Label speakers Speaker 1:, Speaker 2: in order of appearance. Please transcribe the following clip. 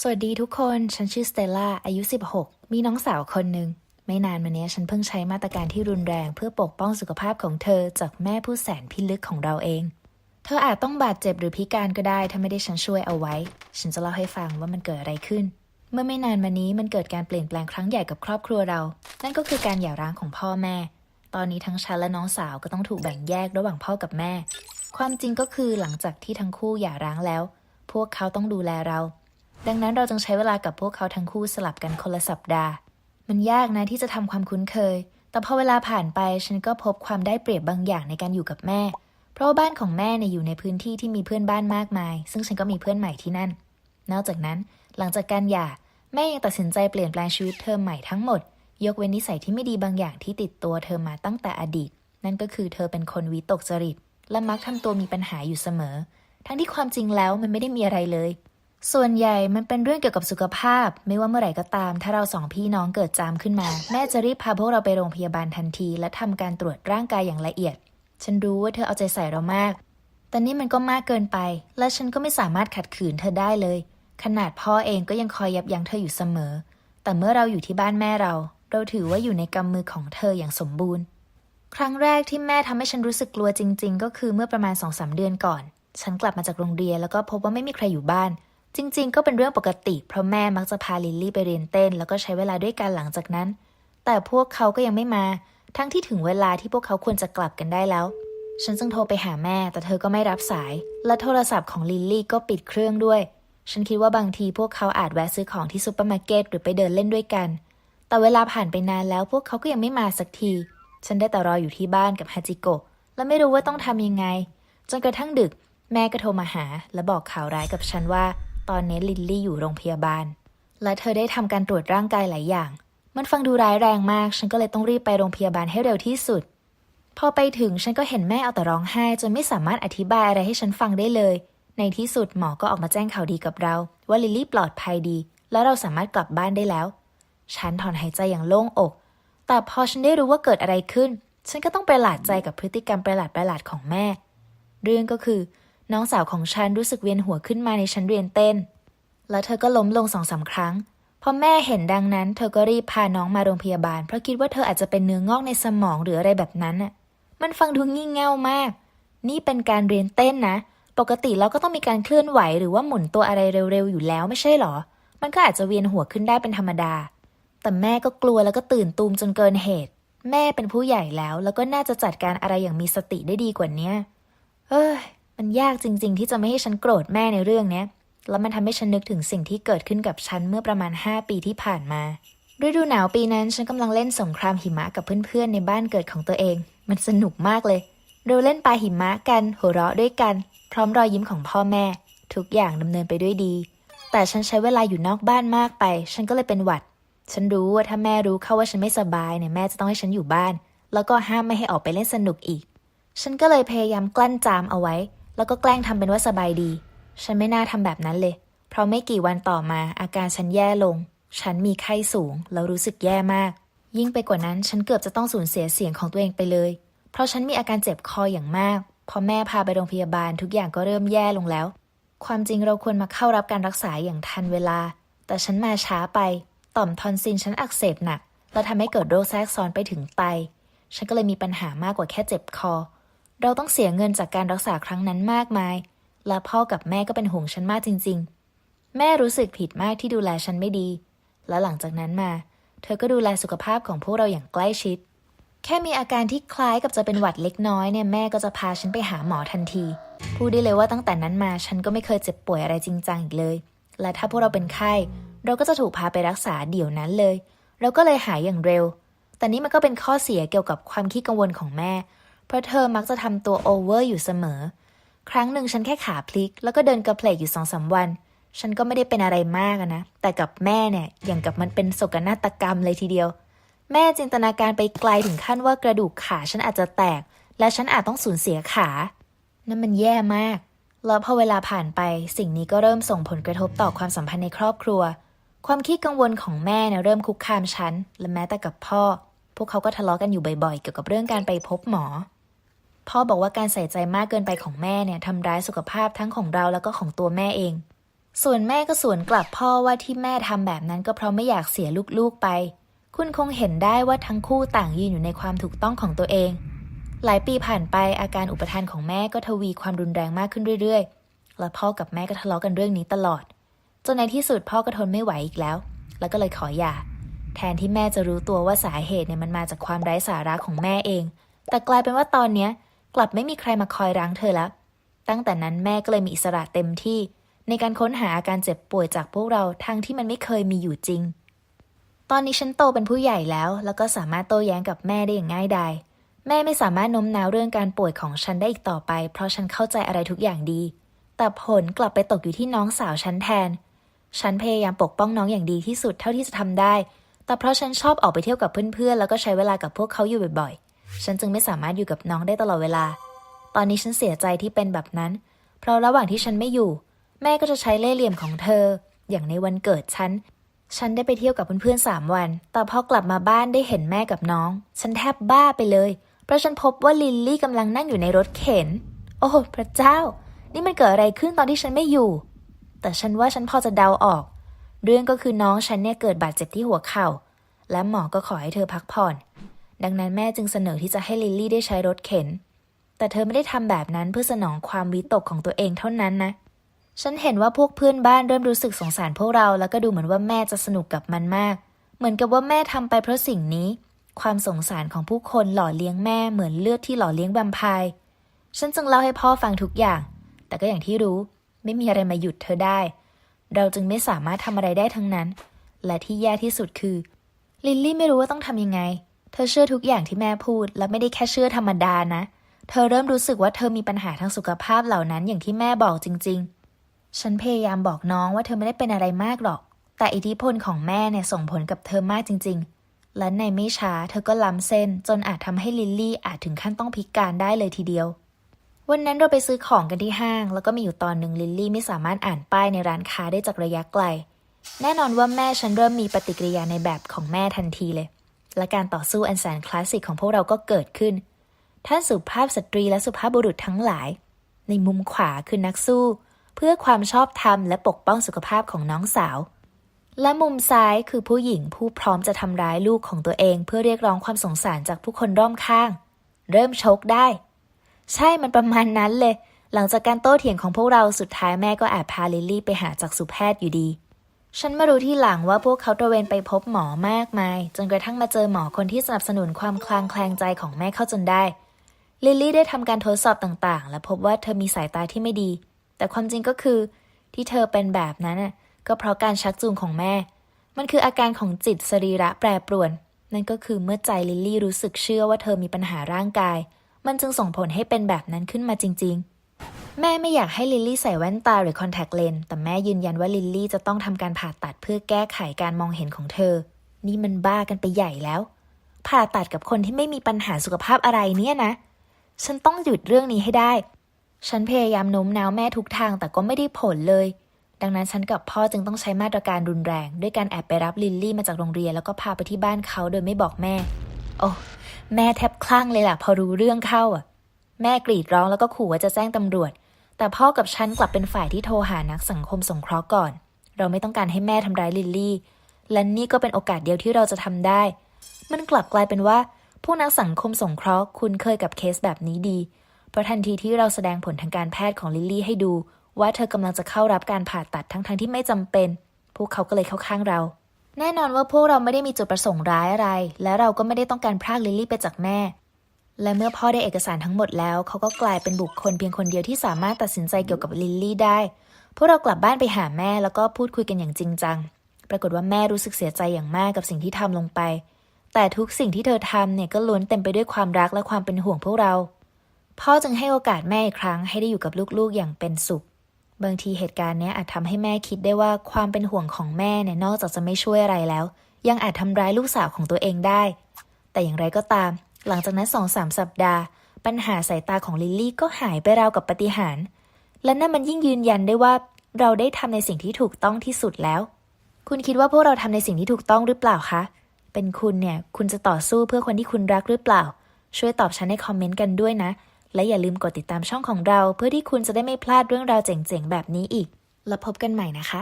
Speaker 1: สวัสดีทุกคน ฉันชื่อสเตลล่า อายุ 16 มีน้องสาวคนหนึ่ง ไม่นานมานี้ฉันเพิ่งใช้มาตรการที่รุนแรงเพื่อปกป้องสุขภาพของเธอจากแม่ผู้แสนพิลึกของเราเอง เธออาจต้องบาดเจ็บหรือพิการก็ได้ถ้าไม่ได้ฉันช่วยเอาไว้ ฉันจะเล่าให้ฟังว่ามันเกิดอะไรขึ้น เมื่อไม่นานมานี้มันเกิดการเปลี่ยนแปลงครั้งใหญ่กับครอบครัวเรา นั่นก็คือการหย่าร้างของพ่อแม่ ตอนนี้ทั้งฉันและน้องสาวก็ต้องถูกแบ่งแยกระหว่างพ่อกับแม่ ความจริงก็คือหลังจากที่ทั้งคู่หย่าร้างแล้ว พวกเขาต้องดูแลเรา ดังนั้นเราจึงใช้เวลากับพวกเขาทั้งคู่สลับกันคนละสัปดาห์ มันยากนะที่จะทำความคุ้นเคย แต่พอเวลาผ่านไปฉันก็พบความได้เปรียบบางอย่างในการอยู่กับแม่ เพราะว่าบ้านของแม่เนี่ยอยู่ในพื้นที่ที่มีเพื่อนบ้านมากมาย ซึ่งฉันก็มีเพื่อนใหม่ที่นั่น นอกจากนั้นหลังจากการหย่าแม่ยังตัดสินใจเปลี่ยนแปลงชีวิตเธอใหม่ทั้งหมด ยกเว้นนิสัยที่ไม่ดีบางอย่างที่ติดตัวเธอมาตั้งแต่อดีต นั่นก็คือเธอเป็นคนวิตกจริต และมักทำตัวมีปัญหาอยู่เสมอ ทั้งที่ความจริงแล้วมันไม่ได้มีอะไรเลย ส่วนใหญ่มันเป็นเรื่องเกี่ยวกับสุขภาพ ไม่ว่าเมื่อไหร่ก็ตาม ถ้าเราสองพี่น้องเกิดจามขึ้นมา แม่จะรีบพาพวกเราไปโรงพยาบาลทันที และทำการตรวจร่างกายอย่างละเอียด ฉันรู้ว่าเธอเอาใจใส่เรามาก แต่นี่มันก็มากเกินไป และฉันก็ไม่สามารถขัดขืนเธอได้เลย ขนาดพ่อเองก็ยังคอยยับยั้งเธออยู่เสมอ แต่เมื่อเราอยู่ที่บ้านแม่เรา เราถือว่าอยู่ในกำมือของเธออย่างสมบูรณ์ ครั้งแรกที่แม่ทำให้ฉันรู้สึกกลัวจริง ๆ ก็คือเมื่อประมาณสองสามเดือนก่อน ฉันกลับมาจากโรงเรียนแล้วก็พบว่าไม่มีใครอยู่บ้าน จริงๆ ก็เป็นเรื่องปกติ เพราะแม่มักจะพาลิลลี่ไปเรียนเต้น แล้วก็ใช้เวลาด้วยกันหลังจากนั้น แต่พวกเขาก็ยังไม่มา ทั้งที่ถึงเวลาที่พวกเขาควรจะกลับกันได้แล้ว ฉันจึงโทรไปหาแม่ แต่เธอก็ไม่รับสาย และโทรศัพท์ของลิลลี่ก็ปิดเครื่องด้วย ฉันคิดว่าบางทีพวกเขาอาจแวะซื้อของที่ซูเปอร์มาร์เก็ตหรือไปเดินเล่นด้วยกัน แต่เวลาผ่านไปนานแล้วพวกเขาก็ยังไม่มาสักที ฉันได้แต่รออยู่ที่บ้านกับฮาจิโกะ และไม่รู้ว่าต้องทำยังไง จนกระทั่งดึก แม่ก็โทรมาหา และบอกข่าวร้ายกับฉันว่า ตอนนี้ลิลลี่อยู่โรงพยาบาล และเธอได้ทำการตรวจร่างกายหลายอย่าง มันฟังดูร้ายแรงมาก ฉันก็เลยต้องรีบไปโรงพยาบาลให้เร็วที่สุด พอไปถึงฉันก็เห็นแม่เอาแต่ร้องไห้ จนไม่สามารถอธิบายอะไรให้ฉันฟังได้เลย ในที่สุดหมอก็ออกมาแจ้งข่าวดีกับเรา ว่าลิลลี่ปลอดภัยดี แล้วเราสามารถกลับบ้านได้แล้ว ฉันถอนหายใจอย่างโล่งอก แต่พอฉันได้รู้ว่าเกิดอะไรขึ้น ฉันก็ต้องประหลาดใจกับพฤติกรรมประหลาดประหลาดๆของแม่ เรื่องก็คือ น้องสาวของฉันรู้สึกเวียนหัวขึ้นมาในชั้นเรียนเต้น แล้วเธอก็ล้มลงสองสามครั้ง พอแม่เห็นดังนั้น เธอก็รีบพาน้องมาโรงพยาบาล เพราะคิดว่าเธออาจจะเป็นเนื้องอกในสมองหรืออะไรแบบนั้นน่ะ มันฟังดูงี่เง่ามาก นี่เป็นการเรียนเต้นนะ ปกติเราก็ต้องมีการเคลื่อนไหวหรือว่าหมุนตัวอะไรเร็วๆอยู่แล้วไม่ใช่หรอ มันก็อาจจะเวียนหัวขึ้นได้เป็นธรรมดา แต่แม่ก็กลัวแล้วก็ตื่นตูมจนเกินเหตุ แม่เป็นผู้ใหญ่แล้ว แล้วก็น่าจะจัดการอะไรอย่างมีสติได้ดีกว่าเนี้เอ้ย มันยากจริง ๆ ที่จะไม่ให้ฉันโกรธแม่ในเรื่องเนี้ย แล้วมันทำให้ฉันนึกถึงสิ่งที่เกิดขึ้นกับฉันเมื่อประมาณ 5 ปีที่ผ่านมาฤดูหนาวปีนั้นฉันกำลังเล่นสงครามหิมะกับเพื่อนๆ ในบ้านเกิดของตัวเอง มันสนุกมากเลย เราเล่นปลาหิมะกัน หัวเราะด้วยกัน พร้อมรอยยิ้มของพ่อแม่ ทุกอย่างดำเนินไปด้วยดี แต่ฉันใช้เวลาอยู่นอกบ้านมากไป ฉันก็เลยเป็นหวัด ฉันรู้ว่าถ้าแม่รู้เข้าว่าฉันไม่สบายเนี่ยแม่จะต้องให้ฉันอยู่บ้าน แล้วก็ห้ามไม่ให้ออกไปเล่นสนุกอีก ฉันก็เลยพยายามกลั้นจามเอาไว้ แล้วก็แกล้งทำเป็นว่าสบายดี ฉันไม่น่าทำแบบนั้นเลย เพราะไม่กี่วันต่อมาอาการฉันแย่ลง ฉันมีไข้สูงแล้วรู้สึกแย่มาก ยิ่งไปกว่านั้นฉันเกือบจะต้องสูญเสียเสียงของตัวเองไปเลย เพราะฉันมีอาการเจ็บคออย่างมาก พอแม่พาไปโรงพยาบาลทุกอย่างก็เริ่มแย่ลงแล้ว ความจริงเราควรมาเข้ารับการรักษาอย่างทันเวลา แต่ฉันมาช้าไป ต่อมทอนซิลฉันอักเสบหนัก แล้วทำให้เกิดโรคแทรกซ้อนไปถึงไต ฉันก็เลยมีปัญหามากกว่าแค่เจ็บคอ เราต้องเสียเงินจากการรักษาครั้งนั้นมากมาย และพ่อกับแม่ก็เป็นห่วงฉันมากจริง ๆ แม่รู้สึกผิดมากที่ดูแลฉันไม่ดี และหลังจากนั้นมา เธอก็ดูแลสุขภาพของพวกเราอย่างใกล้ชิด แค่มีอาการที่คล้ายกับจะเป็นหวัดเล็กน้อยเนี่ยแม่ก็จะพาฉันไปหาหมอทันที พูดได้เลยว่าตั้งแต่นั้นมาฉันก็ไม่เคยเจ็บป่วยอะไรจริงจังอีกเลย และถ้าพวกเราเป็นไข้ เราก็จะถูกพาไปรักษาเดี๋ยวนั้นเลย เราก็เลยหายอย่างเร็ว แต่นี่มันก็เป็นข้อเสียเกี่ยวกับความขี้กังวลของแม่ เพราะเธอมักจะทำตัวโอเวอร์อยู่เสมอ ครั้งหนึ่งฉันแค่ขาพลิก แล้วก็เดินกระเพลกอยู่สองสามวัน ฉันก็ไม่ได้เป็นอะไรมากนะ แต่กับแม่เนี่ยอย่างกับมันเป็นโศกนาฏกรรมเลยทีเดียว แม่จินตนาการไปไกลถึงขั้นว่ากระดูกขาฉันอาจจะแตก และฉันอาจต้องสูญเสียขา นั่นมันแย่มาก แล้วพอเวลาผ่านไป สิ่งนี้ก็เริ่มส่งผลกระทบต่อความสัมพันธ์ในครอบครัว ความคิดกังวลของแม่เนี่ยเริ่มคุกคามฉันและแม้แต่กับพ่อ พวกเขาก็ทะเลาะกันอยู่บ่อยๆ เกี่ยวกับเรื่องการไปพบหมอ พ่อบอกว่าการใส่ใจมากเกินไปของแม่เนี่ยทำร้ายสุขภาพทั้งของเราแล้วก็ของตัวแม่เอง ส่วนแม่ก็สวนกลับพ่อว่าที่แม่ทำแบบนั้นก็เพราะไม่อยากเสียลูกๆไป คุณคงเห็นได้ว่าทั้งคู่ต่างยืนอยู่ในความถูกต้องของตัวเอง หลายปีผ่านไปอาการอุปทานของแม่ก็ทวีความรุนแรงมากขึ้นเรื่อยๆ และพ่อกับแม่ก็ทะเลาะกันเรื่องนี้ตลอด จนในที่สุดพ่อก็ทนไม่ไหวอีกแล้ว แล้วก็เลยขอหย่าแทนที่แม่จะรู้ตัวว่าสาเหตุเนี่ยมันมาจากความไร้สาระของแม่เอง แต่กลายเป็นว่าตอนเนี้ย กลับไม่มีใครมาคอยรั้งเธอแล้ว ตั้งแต่นั้นแม่ก็เลยมีอิสระเต็มที่ ในการค้นหาอาการเจ็บป่วยจากพวกเราทั้งที่มันไม่เคยมีอยู่จริง ตอนนี้ฉันโตเป็นผู้ใหญ่แล้ว แล้วก็สามารถโต้แย้งกับแม่ได้อย่างง่ายดายแม่ไม่สามารถโน้มน้าวเรื่องการป่วยของฉันได้อีกต่อไป เพราะฉันเข้าใจอะไรทุกอย่างดี แต่ผลกลับไปตกอยู่ที่น้องสาวฉันแทน ฉันพยายามปกป้องน้องอย่างดีที่สุดเท่าที่จะทำได้ แต่เพราะฉันชอบออกไปเที่ยวกับเพื่อนๆ แล้วก็ใช้เวลากับพวกเขาอยู่บ่อยๆ ฉันจึงไม่สามารถอยู่กับน้องได้ตลอดเวลา ตอนนี้ฉันเสียใจที่เป็นแบบนั้น เพราะระหว่างที่ฉันไม่อยู่ แม่ก็จะใช้เล่ห์เหลี่ยมของเธอ อย่างในวันเกิดฉัน ฉันได้ไปเที่ยวกับเพื่อนๆสามวัน แต่พอกลับมาบ้านได้เห็นแม่กับน้อง ฉันแทบบ้าไปเลย เพราะฉันพบว่าลิลลี่กำลังนั่งอยู่ในรถเข็น โอ้พระเจ้า นี่มันเกิดอะไรขึ้นตอนที่ฉันไม่อยู่ แต่ฉันว่าฉันพอจะเดาออก เรื่องก็คือน้องฉันเนี่ยเกิดบาดเจ็บที่หัวเข่า และหมอก็ขอให้เธอพักผ่อน ดังนั้นแม่จึงเสนอที่จะให้ลิลลี่ได้ใช้รถเข็น แต่เธอไม่ได้ทำแบบนั้นเพื่อสนองความวิตกของตัวเองเท่านั้นนะ ฉันเห็นว่าพวกเพื่อนบ้านเริ่มรู้สึกสงสารพวกเราแล้วก็ดูเหมือนว่าแม่จะสนุกกับมันมาก เหมือนกับว่าแม่ทำไปเพราะสิ่งนี้ ความสงสารของผู้คนหล่อเลี้ยงแม่เหมือนเลือดที่หล่อเลี้ยงแวมไพร์ ฉันจึงเล่าให้พ่อฟังทุกอย่าง แต่ก็อย่างที่รู้ ไม่มีอะไรมาหยุดเธอได้ เราจึงไม่สามารถทำอะไรได้ทั้งนั้น และที่แย่ที่สุดคือลิลลี่ไม่รู้ว่าต้องทำยังไง ธอเชื่อทุกอย่างที่แม่พูด และไม่ได้แค่เชื่อธรรมดานะ เธอเริ่มรู้สึกว่าเธอมีปัญหาทางสุขภาพเหล่านั้นอย่างที่แม่บอกจริง ๆ ฉันพยายามบอกน้องว่าเธอไม่ได้เป็นอะไรมากหรอก แต่อิทธิพลของแม่เนี่ยส่งผลกับเธอมากจริง ๆ และในไม่ช้าเธอก็ล้ำเส้น จนอาจทำให้ลิลลี่อาจถึงขั้นต้องพิการได้เลยทีเดียว วันนั้นเราไปซื้อของกันที่ห้าง แล้วก็มีอยู่ตอนหนึ่งลิลลี่ไม่สามารถอ่านป้ายในร้านค้าได้จากระยะไกล แน่นอนว่าแม่ฉันเริ่มมีปฏิกิริยาในแบบของแม่ทันทีเลย และการต่อสู้อันแสนคลาสสิกของพวกเราก็เกิดขึ้น ท่านสุภาพสตรีและสุภาพบุรุษทั้งหลาย ในมุมขวาคือนักสู้ เพื่อความชอบธรรมและปกป้องสุขภาพของน้องสาว และมุมซ้ายคือผู้หญิงผู้พร้อมจะทำร้ายลูกของตัวเอง เพื่อเรียกร้องความสงสารจากผู้คนรอบข้าง เริ่มชกได้ ใช่มันประมาณนั้นเลย หลังจากการโต้เถียงของพวกเราสุดท้ายแม่ก็แอบพาลิลลี่ไปหาจักษุแพทย์อยู่ดี ฉันมารู้ที่หลังว่าพวกเขาตระเวนไปพบหมอมากมาย จนกระทั่งมาเจอหมอคนที่สนับสนุนความคลางแคลงใจของแม่เข้าจนได้ ลิลลี่ได้ทำการทดสอบต่างๆ และพบว่าเธอมีสายตาที่ไม่ดี แต่ความจริงก็คือ ที่เธอเป็นแบบนั้นน่ะก็เพราะการชักจูงของแม่ มันคืออาการของจิตสรีระแปรปรวน นั่นก็คือเมื่อใจลิลลี่รู้สึกเชื่อว่าเธอมีปัญหาร่างกาย มันจึงส่งผลให้เป็นแบบนั้นขึ้นมาจริง ๆ แม่ไม่อยากให้ลิลลี่ใส่แว่นตาหรือคอนแทคเลนส์แต่แม่ยืนยันว่าลิลลี่จะต้องทำการผ่าตัดเพื่อแก้ไขการมองเห็นของเธอ นี่มันบ้ากันไปใหญ่แล้ว ผ่าตัดกับคนที่ไม่มีปัญหาสุขภาพอะไรเนี่ยนะ ฉันต้องหยุดเรื่องนี้ให้ได้ ฉันพยายามโน้มน้าวแม่ทุกทางแต่ก็ไม่ได้ผลเลย ดังนั้นฉันกับพ่อจึงต้องใช้มาตรการรุนแรง ด้วยการแอบไปรับลิลลี่มาจากโรงเรียนแล้วก็พาไปที่บ้านเขาโดยไม่บอกแม่ โอ้แม่แทบคลั่งเลยล่ะ พอรู้เรื่องเข้าอะ แม่กรีดร้องแล้วก็ขู่ว่าจะแจ้งตำรวจ แต่พ่อกับฉันกลับเป็นฝ่ายที่โทรหานักสังคมสงเคราะห์ก่อน เราไม่ต้องการให้แม่ทำร้ายลิลลี่ และนี่ก็เป็นโอกาสเดียวที่เราจะทำได้ มันกลับกลายเป็นว่าผู้นักสังคมสงเคราะห์คุ้นเคยกับเคสแบบนี้ดี เพราะทันทีที่เราแสดงผลทางการแพทย์ของลิลลี่ให้ดู ว่าเธอกำลังจะเข้ารับการผ่าตัดทั้งๆทที่ไม่จำเป็น พวกเขาก็เลยเข้าข้างเรา แน่นอนว่าพวกเราไม่ได้มีจุดประสงค์ร้ายอะไร และเราก็ไม่ได้ต้องการพรากลิลลี่ไปจากแม่ และเมื่อพ่อได้เอกสารทั้งหมดแล้ว เขาก็กลายเป็นบุคคลเพียงคนเดียวที่สามารถตัดสินใจเกี่ยวกับลิลลี่ได้ พวกเรากลับบ้านไปหาแม่แล้วก็พูดคุยกันอย่างจริงจัง ปรากฏว่าแม่รู้สึกเสียใจอย่างมากกับสิ่งที่ทำลงไป แต่ทุกสิ่งที่เธอทำเนี่ยก็ล้วนเต็มไปด้วยความรักและความเป็นห่วงพวกเรา พ่อจึงให้โอกาสแม่อีกครั้งให้ได้อยู่กับลูกๆอย่างเป็นสุข บางทีเหตุการณ์เนี้ยอาจทำให้แม่คิดได้ว่าความเป็นห่วงของแม่เนี่ยนอกจากจะไม่ช่วยอะไรแล้ว ยังอาจทำร้ายลูกสาวของตัวเองได้ แต่อย่างไรก็ตาม หลังจากนั้นสองสามสัปดาห์ ปัญหาสายตาของลิลลี่ก็หายไปราวกับปาฏิหารย์และนั่นมันยิ่งยืนยันได้ว่า เราได้ทำในสิ่งที่ถูกต้องที่สุดแล้ว คุณคิดว่าพวกเราทำในสิ่งที่ถูกต้องหรือเปล่าคะ เป็นคุณเนี่ย คุณจะต่อสู้เพื่อคนที่คุณรักหรือเปล่า ช่วยตอบฉันในคอมเมนต์กันด้วยนะ และอย่าลืมกดติดตามช่องของเรา เพื่อที่คุณจะได้ไม่พลาดเรื่องราวเจ๋งๆแบบนี้อีก แล้วพบกันใหม่นะคะ